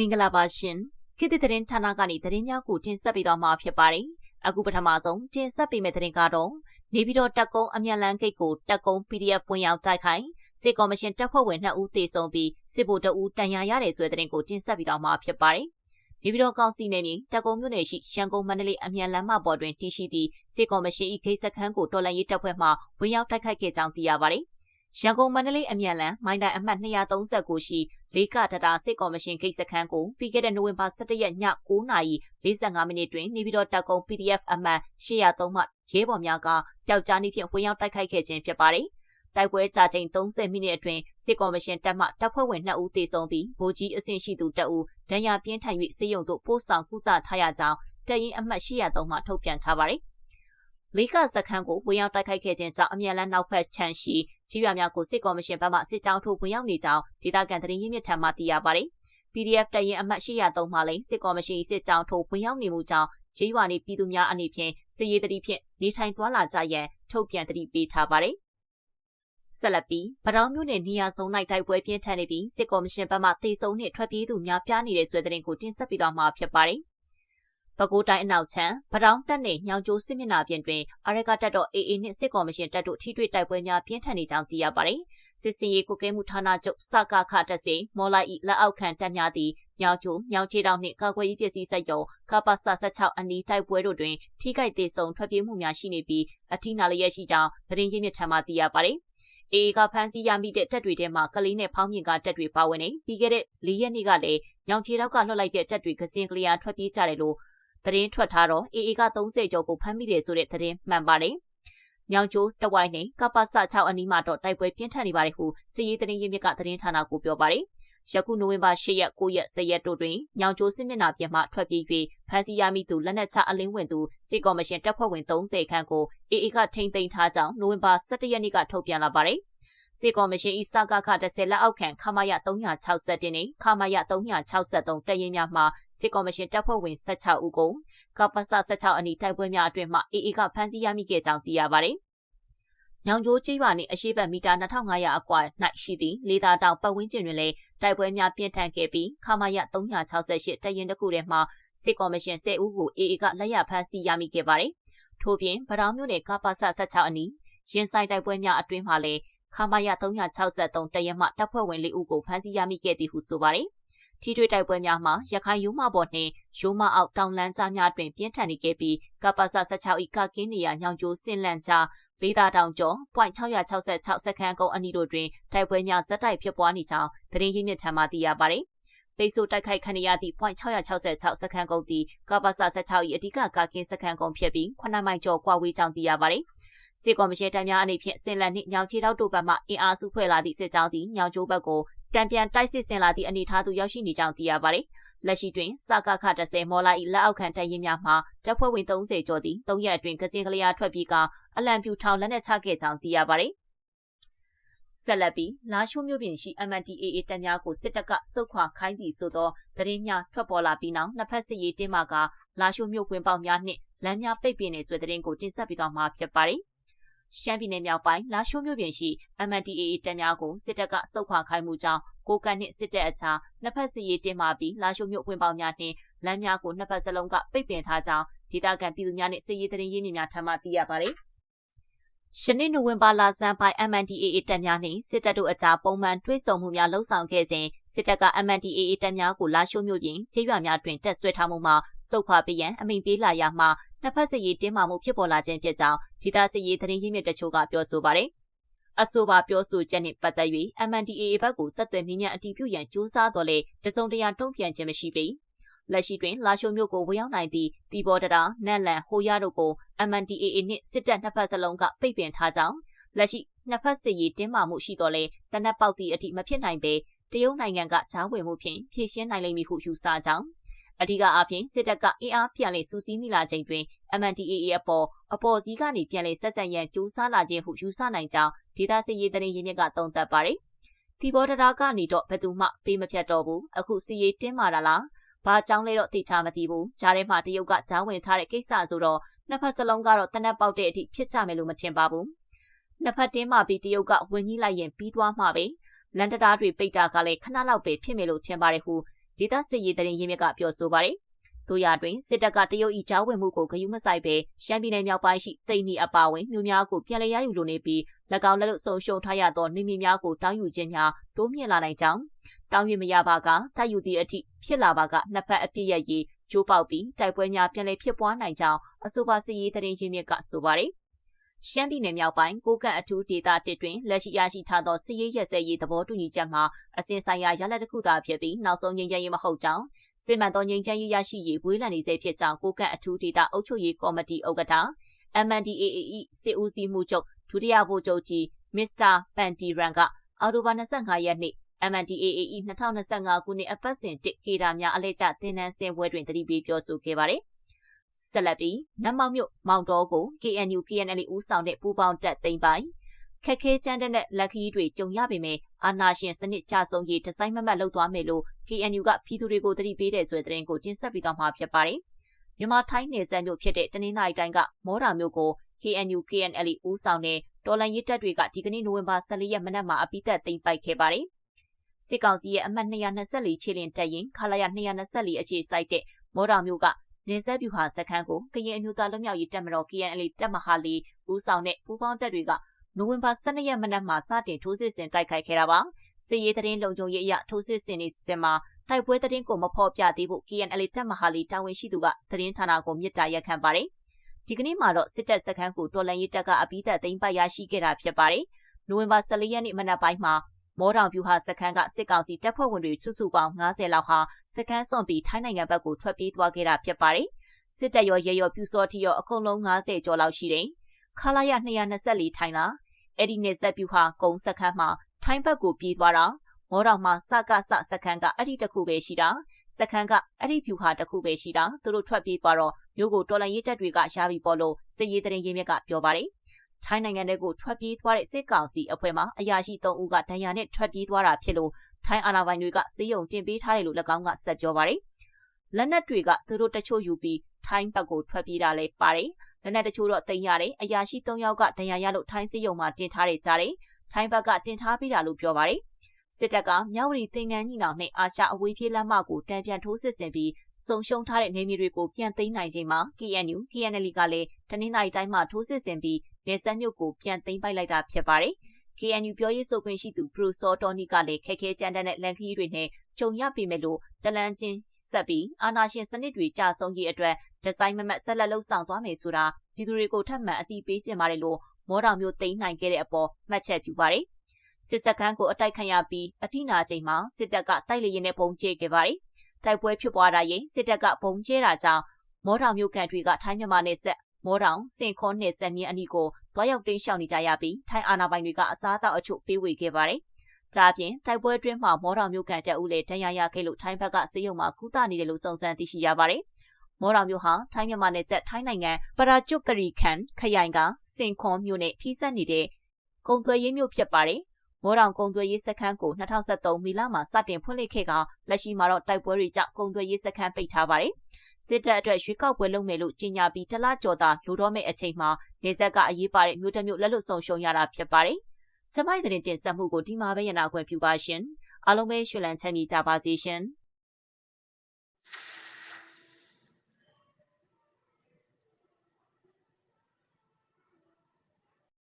မင်္ဂလာပါရှင်ခေတ်သစ်သတင်းဌာနကနေသတင်းများကိုတင်ဆက်ပေးသွားမှာဖြစ်ပါတယ်အခုပထမဆုံးတင်ဆက်ပေးမယ့်သတင်းကတော့နေပြည်တော်တက်ကုန်းအမြန်လန်းဂိတ်ကိုတက်ကုန်း PDF ဝင်ရောက်တိုက်ခိုက်စစ်ကော်မရှင်တပ်ဖွဲ့ဝင်2ဦးသေဆုံးပြီးစစ်ဗိုလ်တအူးတန်ရာရတဲ့ဆိုတဲ့သတင်းကိုတင်ဆက်ပေးသွားမှာဖြစ်ပါတယ်နေပြည်တော်ကောင်စီနယ်မြေတက်ကုန်းမြို့နယ်ရှိရန်ကုန်မန္တလေးအမြန်လမ်းမပေါ်တွင်တည်ရှိသည့်စစ်ကော်မရှင်၏ဂိတ်စခန်းကိုတော်လှန်ရေးတပ်ဖွဲ့မှဝင်ရောက်တိုက်ခိုက်ခဲ့ကြောင်းသိရပါတယ်။ ရန်ကုန်မန္တလေးအမြန်လန်မိုင်းတိုင်အမှတ်239ရှိလေးကတတာစစ်ကော်မရှင်ဂိတ်စခန်းကိုပြီးခဲ့တဲ့နိုဝင်ဘာ17ရက်ည9:45မိနစ်တွင်နေပြည်တော်တပ်ကုန်း PDF အမှတ်803မှရဲဘော်များကပျောက်ကြားနည်းဖြင့်ဝင်ရောက်တိုက်ခိုက်ခဲ့ခြင်းဖြစ်ပါတယ်။တိုက်ပွဲကြာချိန်30မိနစ်အတွင်းစစ်ကော်မရှင်တပ်မှတပ်ဖွဲ့ဝင်2ဦးသေဆုံးပြီးဗိုလ်ကြီးအဆင့်ရှိသူ2ဦးဒဏ်ရာပြင်းထန်၍စေယုံတို့ပို့ဆောင်ကုသထားရကြောင်းတပ်ရင်းအမှတ်803မှထုတ်ပြန်ထားပါတယ်။လေးကစခန်းကိုဝင်ရောက်တိုက်ခိုက်ခဲ့ခြင်းကြောင့်အမြန်လန်းနောက်ဖက်ခြမ်းရှိ ကြီးရွာများကိုစစ်ကော်မရှင်ဘက်မှစစ်ကြောင်းထိုးဝင်ရောက်နေကြောင်းဒေသခံသတင်းရင်းမြစ်ထံမှသိရပါတယ်။ PDF တရင်အမှတ်803မှလည်းစစ်ကော်မရှင်စစ်ကြောင်းထိုးဝင်ရောက်နေမှုကြောင့်ကြီးရွာနေပြည်သူများအနေဖြင့်စစ်ရေးတတိဖြင့်နေထိုင်သွားလာကြရန်ထုတ်ပြန်တတိပေးထားပါတယ်။ဆက်လက်ပြီးဗတောင်းမြို့နယ်နေရာစုံ၌တိုက်ပွဲပြင်းထန်နေပြီးစစ်ကော်မရှင်ဘက်မှတေဆုံနှင့်ထွက်ပြေးသူများပြားနေတဲ့ဆွဲတဲ့တင်ကိုတင်ဆက်ပေးသွားမှာဖြစ်ပါတယ် ပဲခူးတိုင်းအနောက်ချမ်းဗတောင်းတက်နယ်ညောင်ကျိုးစစ်မျက်နှာပြင်တွင်အရကတက်တော် AA နှင့်စစ်ကော်မရှင်တပ်တို့ထိတွေ့တိုက်ပွဲများပြင်းထန်နေကြောင်းသိရပါတယ်။စစ်စင်ရေးကုကဲမှုဌာနချုပ်စကခတက်စီမော်လိုက်ဤလက်အောက်ခံတပ်များသည်ညောင်ကျိုးညောင်ချေတောင်နှင့်ကာကွယ်ရေးပစ္စည်းစက်ရုံကပ္ပစ16အနီးတိုက်ပွဲတို့တွင်ထိခိုက်သေးဆုံးထွက်ပြေးမှုများရှိနေပြီးအထိနာလျက်ရှိကြောင်းသတင်းရင်းမြစ်ထံမှသိရပါတယ်။အေကဖန်စီရမိတဲ့တက်တွေထဲမှာကလေးနဲ့ဖောင်းမြင်ကတက်တွေပါဝင်နေပြီးခဲ့တဲ့၄ရက်နေ့ကလည်းညောင်ချေတောက်ကလွှတ်လိုက်တဲ့တက်တွေကစင်ကလျာထွက်ပြေးကြတယ်လို့ သတင်းထွက်ထားတော့ AA က30ကျော်ကိုဖမ်းမိတယ်ဆိုတဲ့သတင်းမှန်ပါတယ်။ညောင်ကျိုးတဝိုင်းနဲ့ကပ္ပစ6အနီးမှာတော့တိုက်ပွဲပြင်းထန်နေပါတယ်ဟုစစ်ရေးသတင်းရင်းမြစ်ကသတင်းဌာနကိုပြောပါတယ်။ယခုနိုဝင်ဘာ10ရက်9ရက်10ရက်တို့တွင်ညောင်ကျိုးစစ်မျက်နှာပြင်မှထွက်ပြေး၍ဖမ်းဆီးရမိသူလက်နက်ချအလင်းဝင်သူစစ်ကော်မရှင်တပ်ဖွဲ့ဝင်30ခန့်ကို AA ကထိန်းသိမ်းထားကြောင်းနိုဝင်ဘာ17ရက်နေ့ကထုတ်ပြန်လာပါတယ်။ စစ်ကော်မရှင်၏စကခ10လက်အောက်ခံခမာယ360နဲ့ခမာယ363တပ်ရင်းများမှစစ်ကော်မရှင်တပ်ဖွဲ့ဝင်16ဦးကိုကပ္ပစ16အနီးတိုက်ပွဲများအတွင်းမှအေအေကဖမ်းဆီးရမိခဲ့ကြောင်းသိရပါတယ်။ညောင်ကျိုးကျေးရွာနှင့်အရှိတ်မီတာ2500အကွာ၌ရှိသည့်လေသာတောင်ပတ်ဝန်းကျင်တွင်လည်းတိုက်ပွဲများပြင်းထန်ခဲ့ပြီးခမာယ368တပ်ရင်းတစ်ခုထဲမှစစ်ကော်မရှင်10ဦးကိုအေအေကလက်ရဖမ်းဆီးရမိခဲ့ပါတယ်။ထို့ပြင်ဗတောင်းမြို့နယ်ကပ္ပစ16အနီးရင်ဆိုင်တိုက်ပွဲများအတွင်းမှာလည်း ခမာယ363တရမတပ်ဖွဲ့ဝင်၄ဦးကိုဖမ်းဆီးရမိခဲ့သည်ဟုဆိုပါတယ်။ထီထွေတိုက်ပွဲများမှာရခိုင်ရိုးမပေါ်နှင့်ရိုးမအောက်တောင်လန်းကြားများတွင်ပြင်းထန်နေခဲ့ပြီးကပ္ပစ16ဤကကင်းနေရညောင်ကျိုးစင်လန့်ကြားလေးသာတောင်ကျော် .666 စက္ကန့်ကုန်းအနီးတို့တွင်တိုက်ပွဲများဇက်တိုက်ဖြစ်ပွားနေကြောင်းသတင်းရင်းမြစ်ထံမှသိရပါတယ်။ပိတ်ဆို့တိုက်ခိုက်ခံရသည့် .666 စက္ကန့်ကုန်းသည်ကပ္ပစ16၏အဓိကကာကင်းစက္ကန့်ကုန်းဖြစ်ပြီး9မိုင်ကျော်ကွာဝေးကြောင်းသိရပါတယ်။ စစ်ကော်မရှင်တပ်များအနေဖြင့်စင်လန်နှင့်ညောင်ချီတောက်တို့ဘက်မှအင်အားစုဖွဲ့လာသည့်စစ်ကြောင်းသည်ညောင်ကျိုးဘက်ကိုတံပြန်တိုက်စစ်ဆင်လာသည့်အနေအထားသို့ရောက်ရှိနေကြောင်းသိရပါသည်။လက်ရှိတွင်စကခ30မော်လာ၏လက်အောက်ခံတပ်ရင်းများမှတပ်ဖွဲ့ဝင်30ကျော်သည်၃ရက်အတွင်းကစင်ကလျာထွက်ပြီးကအလံပြူထောင်လက်နက်ချခဲ့ကြောင်းသိရပါသည်။ဆက်လက်ပြီးလာရှိုးမြို့ပြင်ရှိ MNDAA တပ်များကိုစစ်တပ်ကစုခွာခိုင်းသည်ဆိုသောသတင်းများထွက်ပေါ်လာပြီးနောက်နှစ်ဖက်စစ်ရေးတင်းမာကလာရှိုးမြို့ဝင်ပေါက်များနှင့်လမ်းများပိတ်ပင်နေဆွေသတင်းကိုတင်ဆက်ပေးသွားမှာဖြစ်ပါတယ်။ ရှမ်းပြည်နယ်မြောက်ပိုင်းလာရှိုးမြို့ပြင်ရှိ MNDAA တပ်များကိုစစ်တပ်ကစုပ်ခွာခိုင်းမှုကြောင့်ကိုကန်နှင့်စစ်တပ်အကြားနှစ်ဖက်စီရေးတင်မာပြီးလာရှိုးမြို့ဝင်ပေါက်များနှင့်လမ်းများကိုနှစ်ဖက်စလုံးကပိတ်ပင်ထားကြောင်းဒေသခံပြည်သူများနှင့်စစ်ရေးသတင်းရင်းမြစ်များထံမှသိရပါသည်။ ရှနေ့နိုဝင်ဘာလဆန်းပိုင်း MNDAA တပ်များနှင့်စစ်တပ်တို့အကြားပုံမှန်တွဲဆုံမှုများလှုံ့ဆော်ခဲ့စဉ်စစ်တပ်က MNDAA တပ်များကိုလာရှိုးမြို့ပြင်ကျေးရွာများတွင်တက်ဆွဲထားမှုမှာစုခွာပေးရန်အမိန့်ပေးလာရမှနှစ်ဖက်စစ်ရေးတင်းမာမှုဖြစ်ပေါ်လာခြင်းဖြစ်ကြောင်းဒေသစစ်ရေးသတင်းရင်းမြစ်တချို့ကပြောဆိုပါတယ်။အဆိုပါပြောဆိုချက်နှင့်ပတ်သက်၍ MNDAA ဘက်ကိုဆက်သွယ်မြင်းမြန်အတည်ပြုရန်ကြိုးစားတော်လဲတစုံတရာတုံ့ပြန်ခြင်းမရှိပေ။ လက်ရှိတွင်လာရှိုမြို့ကိုဝင်ရောက်နိုင်သည့်တီဘော်တရာနက်လန်ဟိုရတို့ကို MNDAA နှင့်စစ်တပ်နှစ်ဖက်စလုံးကပိတ်ပင်ထားကြောင်းလက်ရှိနှစ်ဖက်စစ်ရေးတင်းမာမှုရှိတော်လဲတနက်ပေါက်သည့်အထိမဖြစ်နိုင်ပေတရုတ်နိုင်ငံကကြားဝင်မှုဖြင့်ဖြည့်ရှင်းနိုင်လိမ့်မည်ဟုယူဆကြောင်းအဓိကအပြင်စစ်တပ်ကအင်အားပြန်လည်စူးစီးမိလာချိန်တွင် MNDAA အပေါ်အပေါ်စည်းကနေပြန်လည်ဆက်ဆက်ရန်ကြိုးစားလာခြင်းဟုယူဆနိုင်ကြောင်းဒေသစစ်ရေးသတင်းရင်းမြစ်ကသုံးသပ်ပါတယ်။ဒီဘော်ဒရာကနေတော့ဘယ်သူမှပေးမဖြတ်တော့ဘူးအခုစီရေးတင်းမာတာလား ဘာကြောင့်လဲတော့သိချမသိဘူးဂျားထဲမှာတရုတ်ကဂျားဝင်ထားတဲ့ကိစ္စဆိုတော့နှစ်ဖက်စလုံးကတော့တနက်ပေါက်တဲ့အထိဖြစ်ကြမယ်လို့မထင်ပါဘူးနှစ်ဖက်တင်းမာပြီးတရုတ်ကဝင်ကြီးလိုက်ရင်ပြီးသွားမှာပဲလန်တတားတွေပိတ်တာကလည်းခဏလောက်ပဲဖြစ်မယ်လို့ထင်ပါတယ်ဟုဒေသစစ်ရေးတရင်ရင်းမြစ်ကပြောဆိုပါတယ်။ တို့ရတွင်စစ်တပ်ကတရုတ်ဤကြားဝင်မှုကိုဂရုမစိုက်ပဲရှမ်းပြည်နယ်မြောက်ပိုင်းရှိတိမ်နီအပါဝင်မြို့များကိုပြန်လည်ရယူလိုနေပြီး၎င်းလက်လို့ဆုံရှုံထားရသောနေမြေများကိုတောင်းယူခြင်းများတိုးမြင့်လာနိုင်ကြောင်းတောင်းယူမရပါကတိုက်ယူသည့်အထိဖြစ်လာပါကနှစ်ဖက်အပြစ်ရရေးကျိုးပေါက်ပြီးတိုက်ပွဲများပြန်လည်ဖြစ်ပွားနိုင်ကြောင်းအဆိုပါစစ်ရေးတရင်ရင်းမြစ်ကဆိုပါတယ် ရှမ်းပြည်နယ်မြောက်ပိုင်းကိုကန့်အထူးဒေသတစ်တွင်လက်ရှိရရှိထားသောစစ်ရေးရဲစဲရေးသဘောတူညီချက်မှာအစဉ်ဆိုင်ရာရလဒ်တစ်ခုသာဖြစ်ပြီးနောက်ဆုံးငြိမ်းချမ်းရေးမဟုတ်ကြောင်းစစ်မှန်သောငြိမ်းချမ်းရေးရရှိရေးဝေးလံနေစေဖြစ်ကြောင်းကိုကန့်အထူးဒေသအုပ်ချုပ်ရေးကော်မတီဥက္ကဋ္ဌ MNDAA စစ်ဦးစီးမှုချုပ်ဒုတိယဗိုလ်ချုပ်ကြီးမစ္စတာပန်တီရန်ကအော်တိုဘာ25ရက်နေ့ MNDAA 2025ခုနှစ်အပတ်စဉ်1ကေတာများအလဲကျသင်တန်းဆင်ပွဲတွင်တတိပေးပြောဆိုခဲ့ပါတယ်။ ဆက်လက်ပြီးနတ်မောက်မြို့မောင်တော်ကို KNU KNL ဦးဆောင်တဲ့ပူးပေါင်းတပ်သိမ်းပိုင်ခက်ခဲချမ်းတဲ့လက်ခီးတွေကြုံရပေမဲ့အာနာရှင်စနစ်ကြဆုံရေးဒီဇိုင်းမမတ်လုပ်သွားမယ်လို့ KNU ကပြည်သူတွေကိုတတိပေးတဲ့ဆိုတဲ့သတင်းကိုတင်ဆက်ပေးသွားမှာဖြစ်ပါတယ်။မြန်မာထိုင်းနယ်စပ်မြို့ဖြစ်တဲ့တနင်္သာရီတိုင်းကမော်တာမြို့ကို KNU KNL ဦးဆောင်တဲ့တော်လန်ရေးတပ်တွေကဒီကနေ့နိုဝင်ဘာ14ရက်မနက်မှာအပိသက်သိမ်းပိုက်ခဲ့ပါတယ်။စစ်ကောင်စီရဲ့အမှတ်224ခြေလင်တပ်ရင်ခလာရ224အခြေစိုက်တဲ့မော်တာမြို့က နေဆက်ပြူဟာစခန်းကိုကရင်အမျိုးသားလွတ်မြောက်ရေးတပ်မတော် KNL တပ်မဟာလေးဦးဆောင်တဲ့ပူးပေါင်းတပ်တွေကနိုဝင်ဘာ12ရက်မနက်မှာစတင်ထိုးစစ်ဆင်တိုက်ခိုက်ခဲ့တာပါစစ်ရေးသတင်းလုံခြုံရေးအရထိုးစစ်ဆင်နေစဉ်မှာတိုက်ပွဲသတင်းကိုမဖော်ပြသေးဖို့ KNL တပ်မဟာလီတာဝန်ရှိသူကသတင်းဌာနကိုမြစ်တာရက်ခံပါတယ်ဒီကနေ့မှာတော့စစ်တပ်စခန်းကိုတော်လန်ရေးတပ်ကအပိသက်သိမ်းပိုက်ရရှိခဲ့တာဖြစ်ပါတယ်နိုဝင်ဘာ14ရက်နေ့မနက်ပိုင်းမှာ မော်တောင်ပြူဟာစခန်းကစစ်ကောင်စီတပ်ဖွဲ့ဝင်တွေစုစုပေါင်း90လောက်ဟာစခန်းစွန့်ပြီးထိုင်းနိုင်ငံဘက်ကိုထွက်ပြေးသွားခဲ့တာဖြစ်ပါတယ်စစ်တပ်ရောရဲရောပြူစောတိရောအကုန်လုံး90ကျော်လောက်ရှိတယ်ခလာရ224ထိုင်းလားအဲ့ဒီနေဆက်ပြူဟာကုံစခန်းမှာထိုင်းဘက်ကိုပြေးသွားတာမောတော်မှာစကစစခန်းကအဲ့ဒီတခုပဲရှိတာစခန်းကအဲ့ဒီဖြူဟာတခုပဲရှိတာသူတို့ထွက်ပြေးသွားတော့မြို့ကိုတော်လန်ရေးတပ်တွေကရှားပြီးပေါ်လို့စစ်ရေးတရင်ရင်းမြစ်ကပြောပါတယ် ထိုင်းနိုင်ငံတွေကိုထွက်ပြေးသွားတဲ့စစ်ကောင်စီအဖွဲ့မှအရာရှိ3ဦးကဒဏ်ရာနဲ့ထွက်ပြေးသွားတာဖြစ်လို့ထိုင်းအာဏာပိုင်တွေကစေယုံတင်ပေးထားတယ်လို့၎င်းကဆက်ပြောပါတယ်လက်နက်တွေကသူတို့တချို့ယူပြီးထိုင်းဘက်ကိုထွက်ပြေးတာလည်းပါတယ်လက်နက်တချို့တော့တင်ရတယ်အရာရှိ၃ယောက်ကဒဏ်ရာရလို့ထိုင်းစစ်ရုံမှာတင်ထားတယ်ကြားတယ်ထိုင်းဘက်ကတင်ထားပြီးတာလို့ပြောပါတယ်စစ်တပ်ကမြောက်ဝတီသင်္ကန်းညီနောင်နဲ့အာရှအဝေးပြေးလမ်းမကိုတံပြန်ထိုးစစ်ဆင်ပြီးစုံရှုံထားတဲ့နေမြေတွေကိုပြန်သိမ်းနိုင်ချိန်မှာ KNU KNL ကလည်းတနင်္သာရီတိုင်းမှာထိုးစစ်ဆင်ပြီး နေဆက်မြို့ကိုပြန်သိမ်းပိုက်လိုက်တာဖြစ်ပါတယ်။ KNU ပြောရေးဆိုခွင့်ရှိသူပရိုစောတော်နီကလည်းခက်ခဲကြမ်းတမ်းတဲ့လန်ခီးတွေနဲ့ကြုံရပြီမဲ့လို့တလန်ချင်းဆက်ပြီးအာနာရှင်စနစ်တွေကြာဆုံးရေးအတွက်ဒီဇိုင်းမမတ်ဆက်လက်လှုပ်ဆောင်သွားမယ်ဆိုတာပြည်သူတွေကိုထပ်မံအသိပေးခြင်းပါတယ်လို့မော်တော်မျိုးသိမ်းနိုင်ခဲ့တဲ့အပေါ်မှတ်ချက်ပြုပါတယ်။စစ်စခန်းကိုအတိုက်ခံရပြီးအထိနာချိန်မှာစစ်တပ်ကတိုက်လေရင်နဲ့ပုံကျဲခဲ့ပါတယ်။တိုက်ပွဲဖြစ်ပွားတာရင်စစ်တပ်ကပုံကျဲတာကြောင့်မော်တော်မျိုးကန်တွေကထိုင်းမြန်မာနယ်ဆက် မော်တောင်စင်ခွန်နယ်ဆက်မြင်းအနီကိုတွားရောက်တိမ်းရှောင်နေကြရပြီးထိုင်းအာဏာပိုင်တွေကအစားအသောက်အချို့ပေးဝေခဲ့ပါတယ်။ဒါပြင်တိုက်ပွဲအတွင်းမှာမော်တော်မျိုးကန်တက်ဦးလေတန်ရာရခဲ့လို့ထိုင်းဘက်ကစေယုံမှာကူးတာနေတယ်လို့စုံစမ်းသိရှိရပါတယ်။မော်တော်မျိုးဟာထိုင်းမြန်မာနယ်စပ်ထိုင်းနိုင်ငံပရာကျွတ်ကရီခန်ခရိုင်ကစင်ခွန်မြို့နဲ့ထိစပ်နေတဲ့ကုံသွဲရေးမြို့ဖြစ်ပါတယ်။မော်တောင်ကုံသွဲရေးစခန်းကို2023မီလမှာစတင်ဖွင့်လှစ်ခဲ့ကလက်ရှိမှာတော့တိုက်ပွဲတွေကြောင့်ကုံသွဲရေးစခန်းပိတ်ထားပါတယ်။ စစ်တပ်အတွက်ရွေးကောက်ပွဲလုပ်မယ်လို့ကြေညာပြီးတလကျော်သာလူတော်မဲ့အချိန်မှာနေဆက်ကအရေးပါတဲ့မြို့တစ်မြို့လက်လွတ်ဆုံးရှုံးရတာဖြစ်ပါတယ်။ကျမိုက်တဲ့တင်ဆက်မှုကိုဒီမှာပဲရနာခွင့်ပြုပါရှင်။အားလုံးပဲရွှေလန်းချမ်းမြေကြပါစေရှင်။